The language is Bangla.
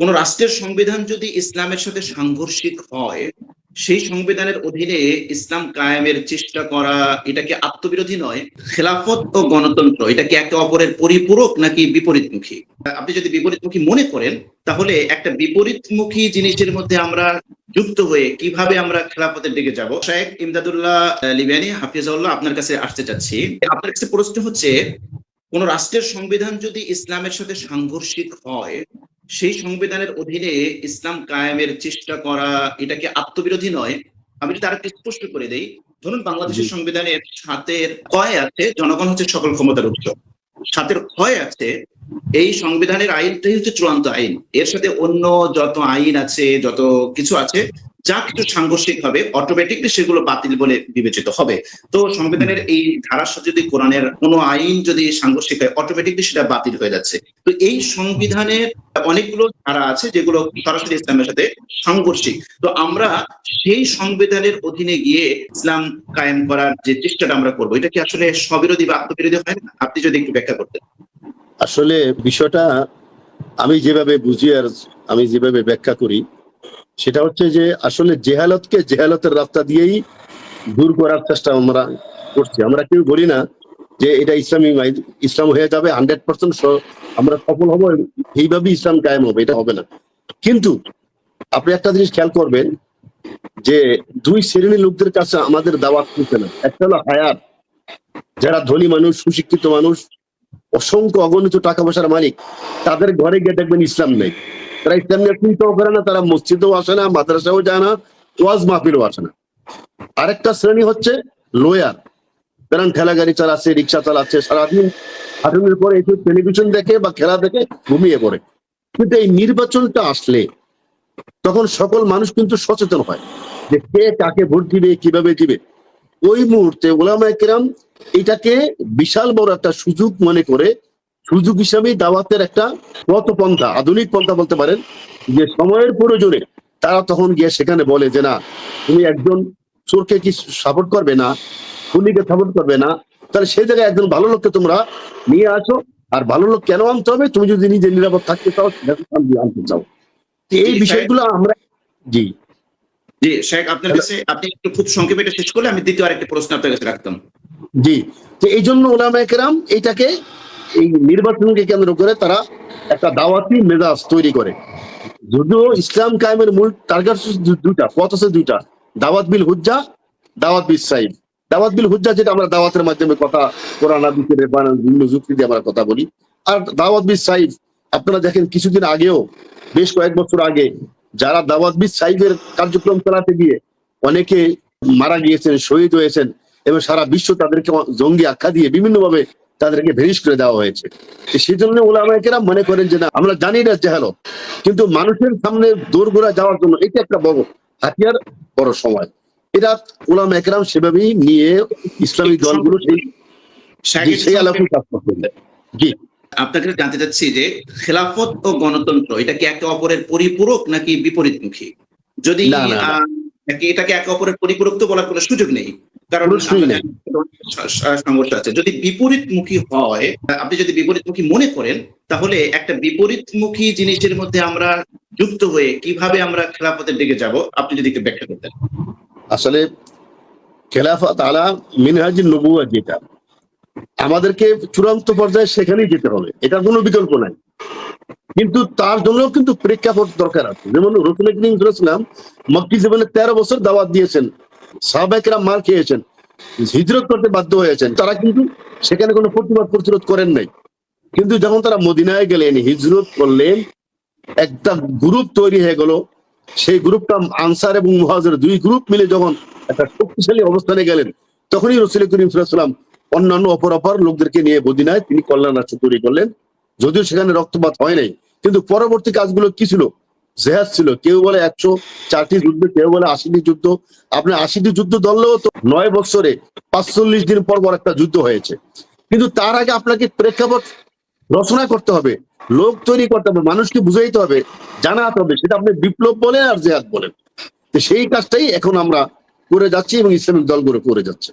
কোন রাষ্ট্রের সংবিধান যদি ইসলামের সাথে সাংঘর্ষিক হয়, সেই সংবিধানের অধীনে ইসলাম কায়েমের চেষ্টা করা, এটা কি আত্মবিরোধী নয়? খেলাফত ও গণতন্ত্র, এটা কি একে অপরের পরিপূরক নাকি বিপরীতমুখী? আপনি যদি বিপরীতমুখী মনে করেন, তাহলে একটা বিপরীতমুখী জিনিসের মধ্যে আমরা যুক্ত হয়ে কীভাবে আমরা খেলাফতের দিকে যাব? শেখ ইমদাদুল্লাহ লিবিয়ানি, হাফিজাউল্লাহ, আপনার কাছে আসতে চাচ্ছি। আপনার কাছে প্রশ্ন হচ্ছে, কোন রাষ্ট্রের সংবিধান যদি ইসলামের সাথে সাংঘর্ষিক হয় সেই সংবিধানের অধীনে ইসলাম কায়েমের চেষ্টা করা এটাকে আত্মবিরোধী নয়। আমি যদি আরেকটু স্পষ্ট করে দেই ধরুন বাংলাদেশের সংবিধানের সাতের কয় আছে জনগণ হচ্ছে সকল ক্ষমতার উৎস। সাতের ক্ষয় আছে এই সংবিধানের আইনটাই হচ্ছে চূড়ান্ত আইন। এর সাথে অন্য যত আইন আছে যত কিছু আছে যা কিছু সাংঘর্ষিক হবে অটোমেটিকলি সেগুলো বাতিল বলে বিবেচিত হবে। তো সংবিধানের এই ধারার যদি কোরআনের কোনো আইন যদি সাংঘর্ষিক হয় অটোমেটিকলি সেটা বাতিল হয়ে যাচ্ছে। তো এই সংবিধানের অনেকগুলো ধারা আছে যেগুলো সরাসরি ইসলামের সাথে সাংঘর্ষিক। তো আমরা সেই সংবিধানের অধীনে গিয়ে ইসলাম কায়েম করার যে চেষ্টাটা আমরা করব, এটা কি আসলে স্ববিরোধী বা আত্মবিরোধী হয় না? আপনি যদি একটু ব্যাখ্যা করতেন। আসলে বিষয়টা আমি যেভাবে বুঝি আর আমি যেভাবে ব্যাখ্যা করি সেটা হচ্ছে যে আসলে জেহালতকে জেহালতের রাস্তা দিয়েই দূর করার চেষ্টা আমরা করছি। আমরা কেউ বলি না যে এটা ইসলামী ইসলাম হয়ে যাবে হান্ড্রেড পার্সেন্ট আমরা সফল হব এইভাবে ইসলাম কায়েম হবে, এটা হবে না। কিন্তু আপনি একটা জিনিস খেয়াল করবেন যে দুই শ্রেণির লোকদের কাছে আমাদের দাওয়াত করছে না। একটা হলো হায়াত, যারা ধনী মানুষ, সুশিক্ষিত মানুষ, অসংখ্য অগণিত টাকা পয়সার মালিক, তাদের ঘরে গিয়ে দেখবেন ইসলাম নেই। তারা ইসলাম নিয়ে চিন্তাও করে না, তারা মসজিদেও আসে না, মাদ্রাসাও যায় না, ওয়াজ মাহফিলও আসে না। আরেকটা শ্রেণি হচ্ছে লোয়ার কারণ ঠেলা গাড়ি চালাচ্ছে, রিক্সা চালাচ্ছে, সারাদিন হাঁটুনের পরে একটু টেলিভিশন দেখে বা খেলা দেখে ঘুমিয়ে পড়ে। কিন্তু এই নির্বাচনটা আসলে তখন সকল মানুষ কিন্তু সচেতন হয় যে কে কাকে ভোট দিবে, কীভাবে দিবে। ওই মুহূর্তে ওলামায় কেরাম এটাকে বিশাল বড় একটা সুযোগ মনে করে সুযোগ হিসাবেই দাওয়াতের একটা পথপন্থা আধুনিক পন্থা বলতে পারেন যে সময়ের প্রয়োজনে তারা তখন গিয়ে সেখানে বলে যে না তুমি একজন চোরকে কি সাপোর্ট করবে না? খুনিকে সাপোর্ট করবে না? তাহলে সেই জায়গায় একজন ভালো লোককে তোমরা নিয়ে আসো আর ভালো লোক কেন আনতে হবে? তুমি যদি নিজে নিরাপদ থাকতে চাও আনতে চাও। এই বিষয়গুলো আমরা জি। জি শেখ আপনার কাছে আপনি একটু খুব সংক্ষেপে এটা শেষ করলে আমি দ্বিতীয় আরেকটা প্রশ্ন আপনার কাছে রাখতাম। জি তো এই জন্য ওলামা কেরাম এইটাকে এই নির্বাচনকে কেন্দ্র করে তারা একটা দাওয়াতি মেজাজ তৈরি করে। যদিও ইসলাম কায়েমের মূল টার্গেট দুইটা, পথ আছে দুইটা। দাওয়াত বিল হুজ্জা, দাওয়াত বিল সাইব দাওয়াত বিল হুজ্জা যেটা আমরা দাওয়াতের মাধ্যমে কথা কোরআন রেফারেন্স, বিভিন্ন যুক্তি দিয়ে আমরা কথা বলি। আর দাওয়াত বিল সাইব আপনারা দেখেন কিছুদিন আগেও, বেশ কয়েক বছর আগে, যারা দাওয়াত বিল সাইবের কার্যক্রম চালাতে গিয়ে অনেকে মারা গিয়েছেন, শহীদ হয়েছেন, এবং সারা বিশ্ব তাদেরকে জঙ্গি আখ্যা দিয়ে বিভিন্নভাবে তাদেরকে ভেরিস করে দেওয়া হয়েছে। সেই জন্য ওলামাইকেরা মনে করেন যে না আমরা জানি না জেহালত কিন্তু মানুষের সামনে দৌড়গোড়া যাওয়ার জন্য এটা একটা বড় হাতিয়ার বড় সময়। এটা ওলামা একরাম সেভাবেই নিয়ে ইসলামী দলগুলো সেই আলোকে কাজ করতে জি। আপনাকে জানতে চাচ্ছি যে খেলাফত ও গণতন্ত্র এটা কি একে অপরের পরিপূরক নাকি বিপরীতমুখী? যদি এটাকে একে অপরের পরিপূরক তো বলার কোনো সুযোগ নেই। কারণ সংঘর্ষ আছে। যদি বিপরীতমুখী হয় আপনি যদি বিপরীতমুখী মনে করেন তাহলে একটা বিপরীতমুখী জিনিসের মধ্যে আমরা যুক্ত হয়ে কীভাবে আমরা খেলাফতের দিকে যাব আপনি যদি একটু ব্যাখ্যা করতেন। আসলে খেলাফত আলা মিনহাজি নবুয়া যেটা আমাদেরকে চূড়ান্ত পর্যায়ে সেখানেই যেতে হবে। এটা কোনো বিকল্প নাই। কিন্তু তার জন্য কিন্তু প্রেক্ষাপট দরকার আছে। যেমন রসুল ইসলাম মক্কি জীবনে তেরো বছর দাওয়াত দিয়েছেন। সাহাবাহিকরা মার খেয়েছেন, হিজরত করতে বাধ্য হয়েছেন। তারা কিন্তু সেখানে কোনো প্রতিবাদ প্রতিরোধ করেন নাই। কিন্তু যখন তারা মদিনায় গেলেন, হিজরত করলেন, একটা গ্রুপ তৈরি হয়ে গেল। সেই গ্রুপটা আনসার এবং মুহাজের দুই গ্রুপ মিলে যখন একটা শক্তিশালী অবস্থানে গেলেন, তখনই রসুল করিম সাল্লাম অন্যান্য অপর অপর লোকদেরকে নিয়ে মদিনায় তিনি কল্যাণ রাষ্ট্র তৈরি করলেন। যদিও সেখানে রক্তপাত হয় নাই, কিন্তু পরবর্তী কাজগুলো কি ছিল? জেহাদ ছিল। কেউ বলে একশো চারটি যুদ্ধ, কেউ বলে আশিটি যুদ্ধ। আপনার আশিটি যুদ্ধ ধরলেও তো নয় বছরে পাঁচচল্লিশ দিন পর পর একটা যুদ্ধ হয়েছে। কিন্তু তার আগে আপনাকে প্রেক্ষাপট রচনা করতে হবে, লোক তৈরি করতে হবে, মানুষকে বুঝাইতে হবে, জানাতে হবে। সেটা আপনি বিপ্লব বলেন আর জেহাদ বলেন। সেই কাজটাই এখন আমরা করে যাচ্ছি এবং ইসলামিক দলগুলো করে যাচ্ছে।